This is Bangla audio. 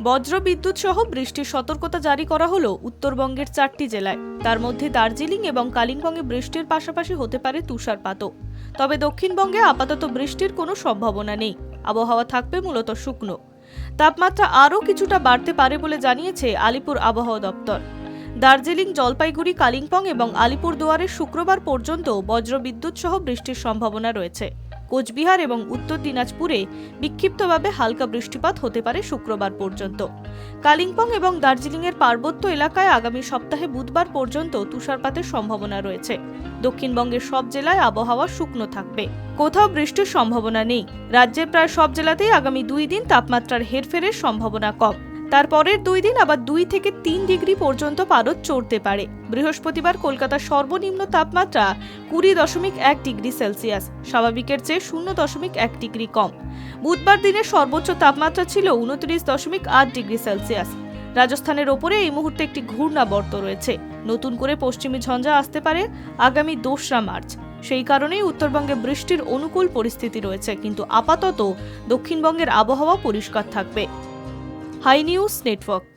বজ্র বিদ্যুৎ সহ বৃষ্টির সতর্কতা জারি করা হলো উত্তরবঙ্গের চারটি জেলায়। তার মধ্যে দার্জিলিং এবং কালিম্পংয়ে বৃষ্টির পাশাপাশি হতে পারে তুষারপাতও। তবে দক্ষিণবঙ্গে আপাতত বৃষ্টির কোনো সম্ভাবনা নেই। আবহাওয়া থাকবে মূলত শুকনো। তাপমাত্রা আরও কিছুটা বাড়তে পারে বলে জানিয়েছে আলিপুর আবহাওয়া দপ্তর। দার্জিলিং, জলপাইগুড়ি, কালিম্পং এবং আলিপুরদুয়ারে শুক্রবার পর্যন্ত বজ্রবিদ্যুৎ সহ বৃষ্টির সম্ভাবনা রয়েছে। কোচবিহার এবং উত্তর দিনাজপুরে বিক্ষিপ্তভাবে হালকা বৃষ্টিপাত হতে পারে শুক্রবার পর্যন্ত। কালিম্পং এবং দার্জিলিংয়ের পার্বত্য এলাকায় আগামী সপ্তাহে বুধবার পর্যন্ত তুষারপাতের সম্ভাবনা রয়েছে। দক্ষিণবঙ্গের সব জেলায় আবহাওয়া শুকনো থাকবে। কোথাও বৃষ্টির সম্ভাবনা নেই। রাজ্যের প্রায় সব জেলাতেই আগামী দুই দিন তাপমাত্রার হেরফেরের সম্ভাবনা কম। তারপরের দুই দিন আবার দুই থেকে তিন ডিগ্রি পর্যন্ত পারদ চড়তে পারে। বৃহস্পতিবার কলকাতার সর্বনিম্ন তাপমাত্রা কুড়ি দশমিক এক ডিগ্রি সেলসিয়াস, স্বাভাবিকের চেয়ে শূন্য দশমিক এক ডিগ্রি কম। বুধবার দিনের সর্বোচ্চ তাপমাত্রা ছিল উনত্রিশ দশমিক আট ডিগ্রি সেলসিয়াস। রাজস্থানের ওপরে এই মুহূর্তে একটি ঘূর্ণাবর্ত রয়েছে। নতুন করে পশ্চিমী ঝঞ্ঝা আসতে পারে আগামী দোসরা মার্চ। সেই কারণেই উত্তরবঙ্গে বৃষ্টির অনুকূল পরিস্থিতি রয়েছে, কিন্তু আপাতত দক্ষিণবঙ্গের আবহাওয়া পরিষ্কার থাকবে। High news network